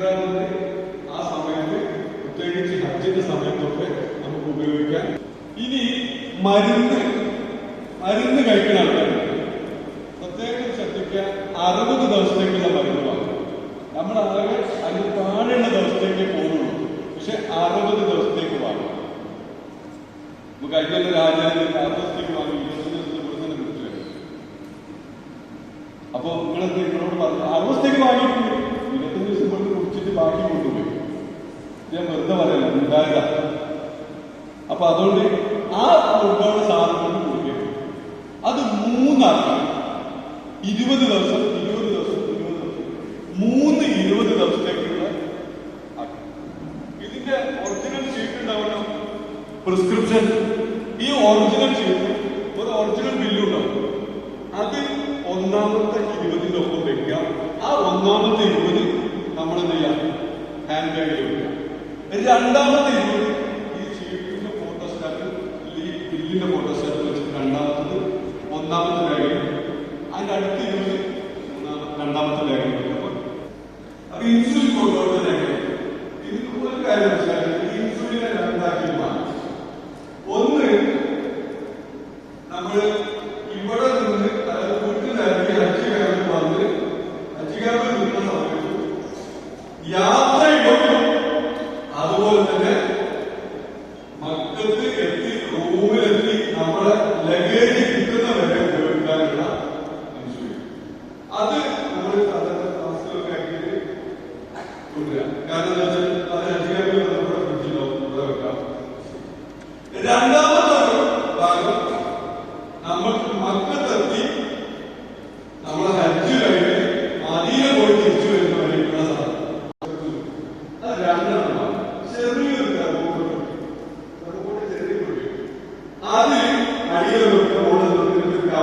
ഉണ്ടാകുന്നത് ആ സമയത്ത് പ്രത്യേകിച്ച് ഹജ്ജിന്റെ സമയത്തൊക്കെ നമുക്ക് ഉപയോഗിക്കാം. ഇനി മരുന്ന് മരുന്ന് കഴിക്കുന്ന ആൾക്കാരുണ്ട്. പ്രത്യേകം ശ്രദ്ധിക്കുക അറുപത് ദിവസത്തേക്കുള്ള മരുന്നുമാണ് നമ്മൾ ആകെ അതിന് താഴെയുള്ള ദിവസത്തേക്ക് പോകുന്നുള്ളൂ. പക്ഷെ അറുപത് ദിവസത്തേക്ക് വാങ്ങും നമുക്ക് കഴിഞ്ഞ രാജ്യത്തിൽ അറുപത് ദിവസത്തേക്ക് വാങ്ങി ഇരുപത് ദിവസത്തിന് കൊടുക്കുന്ന കിട്ടില്ല അപ്പൊ നിങ്ങൾ നിങ്ങളോട് പറഞ്ഞു അറുപത് വാങ്ങിയിട്ടുണ്ട്. ഇരുപത്തഞ്ച് കൊണ്ട് ബാക്കി കൊണ്ടുപോയി ഞാൻ വെറുതെ പറയല്ല ഉണ്ടായത അപ്പൊ അതുകൊണ്ട് ആ കൊണ്ടുപോകുന്ന സാധനം കൊണ്ട് അത് മൂന്നാക്കി. ഇരുപത് ദിവസം ഇരുപത് ദിവസം ഇരുപത് ദിവസം. മൂന്ന് ഇരുപത് ദിവസത്തേക്കുള്ള. ഇതിന്റെ ഒറിജിനൽ ഷീറ്റ് ഉണ്ടാവണം പ്രിസ്ക്രിപ്ഷൻ ഈ ഒറിജിനൽ ഷീറ്റ് ഒരു ഒറിജിനൽ ബില്ല് ഉണ്ടാവും. അത് ഒന്നാമത്തെ ഇരുപതിന്റെ ഒപ്പം വെക്കുക. ആ ഒന്നാമത്തെ ഇരുപത് നമ്മൾ എന്ത് ചെയ്യാം ഹാൻഡ് ബാഗിൽ വെക്കാം രണ്ടാമത്തെ ഈ ഷീറ്റിന്റെ ഫോട്ടോസ്റ്റാറ്റ് ഈ ബില്ലിന്റെ ഫോട്ടോസ്റ്റാറ്റ് വെച്ചിട്ട് രണ്ടാമത്തത് ഒന്നാമത്തെ ബാഗിൽ അതിന്റെ അടുത്ത ഇരുന്ന് രണ്ടാമത്തെ ബാഗിൽ വെക്കാം അപ്പൊ ഇൻസുലിൻ കൊണ്ടുപോകുന്ന ഇതിന് ഒരു കാര്യം രണ്ടാക്കി ഒന്ന് നമ്മൾ ഇവിടെ നിന്ന് യാത്രയും അതുപോലെ തന്നെ മക്കത്ത് എത്തി റൂമിലെത്തി അത് കാരണം വെക്കാം. രണ്ടാമത്തെ ഭാഗം നമ്മൾ മക്കത്ത് അതിൽ അടിയിൽ നിൽക്കുന്ന മുകളിൽ നിൽക്കുന്ന